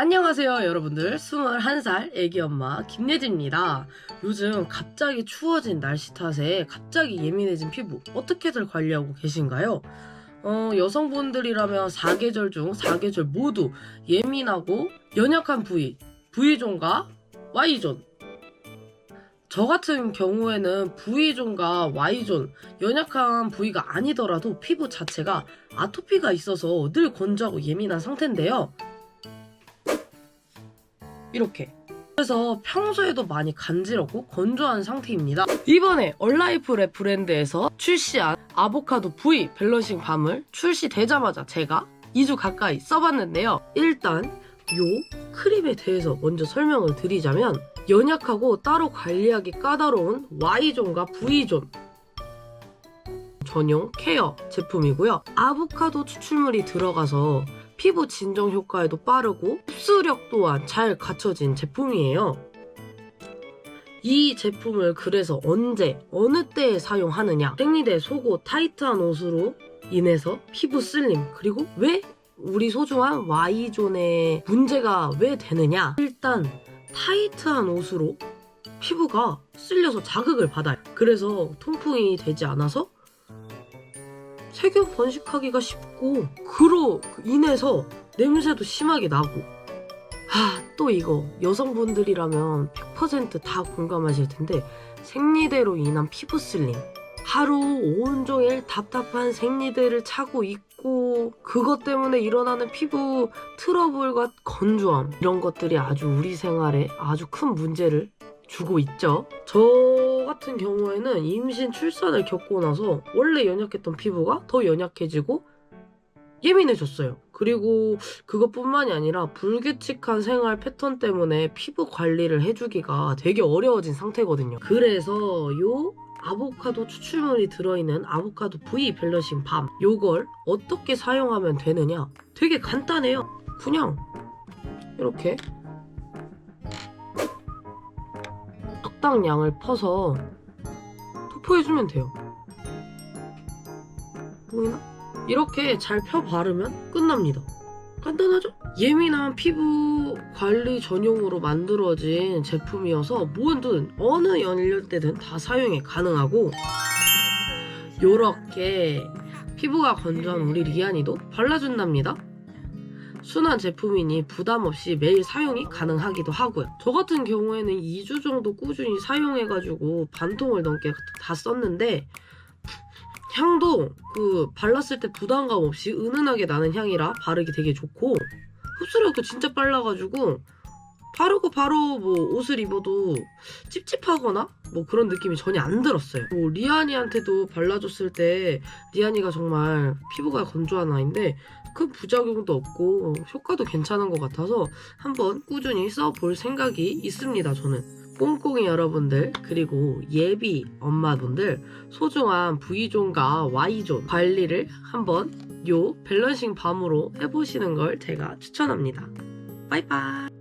안녕하세요 여러분들. 21살 애기 엄마 김예진입니다. 요즘 갑자기 추워진 날씨 탓에 갑자기 예민해진 피부 어떻게들 관리하고 계신가요? 어, 여성분들이라면 4계절 중 4계절 모두 예민하고 연약한 부위 V존과 Y존. 저 같은 경우에는 V존과 Y존 연약한 부위가 아니더라도 피부 자체가 아토피가 있어서 늘 건조하고 예민한 상태인데요 이렇게. 그래서 평소에도 많이 간지럽고 건조한 상태입니다. 이번에 얼라이프랩 브랜드에서 출시한 아보카도 V 밸런싱 밤을 출시되자마자 제가 2주 가까이 써봤는데요. 일단 요 크림에 대해서 먼저 설명을 드리자면 연약하고 따로 관리하기 까다로운 Y존과 V존 전용 케어 제품이고요. 아보카도 추출물이 들어가서 피부 진정 효과에도 빠르고 흡수력 또한 잘 갖춰진 제품이에요. 이 제품을 그래서 언제, 어느 때에 사용하느냐. 생리대 속옷 타이트한 옷으로 인해서 피부 쓸림, 그리고 왜 우리 소중한 Y존에 문제가 왜 되느냐. 일단 타이트한 옷으로 피부가 쓸려서 자극을 받아요. 그래서 통풍이 되지 않아서 세균 번식하기가 쉽고 그로 인해서 냄새도 심하게 나고. 아 또 이거. 여성분들이라면 100%다 공감하실 텐데 생리대로 인한 피부 쓸림. 하루 온종일 답답한 생리대를 차고 있고 그것 때문에 일어나는 피부 트러블과 건조함. 이런 것들이 아주 우리 생활에 아주 큰 문제를 주고 있죠. 저 같은 경우에는 임신 출산을 겪고 나서 원래 연약했던 피부가 더 연약해지고 예민해졌어요. 그리고 그것뿐만이 아니라 불규칙한 생활 패턴 때문에 피부 관리를 해주기가 되게 어려워진 상태거든요. 그래서 요 아보카도 추출물이 들어있는 아보카도 V 밸런싱 밤 요걸 어떻게 사용하면 되느냐 되게 간단해요. 그냥 이렇게 적당량을 퍼서 도포해주면 돼요. 보이나? 이렇게 잘 펴 바르면 끝납니다. 간단하죠? 예민한 피부 관리 전용으로 만들어진 제품이어서 뭐든 어느 연령대든 다 사용이 가능하고 요렇게 피부가 건조한 우리 리안이도 발라준답니다. 순한 제품이니 부담 없이 매일 사용이 가능하기도 하고요. 저 같은 경우에는 2주 정도 꾸준히 사용해가지고 반통을 넘게 다 썼는데 향도 그 발랐을 때 부담감 없이 은은하게 나는 향이라 바르기 되게 좋고 흡수력도 진짜 빨라가지고 바르고 바로 뭐 옷을 입어도 찝찝하거나 뭐 그런 느낌이 전혀 안 들었어요. 뭐 리안이한테도 발라줬을 때 리안이가 정말 피부가 건조한 아이인데 큰 부작용도 없고 효과도 괜찮은 것 같아서 한번 꾸준히 써볼 생각이 있습니다. 저는. 꽁꽁이 여러분들 그리고 예비 엄마분들 소중한 V존과 Y존 관리를 한번 요 밸런싱 밤으로 해보시는 걸 제가 추천합니다. 바이바이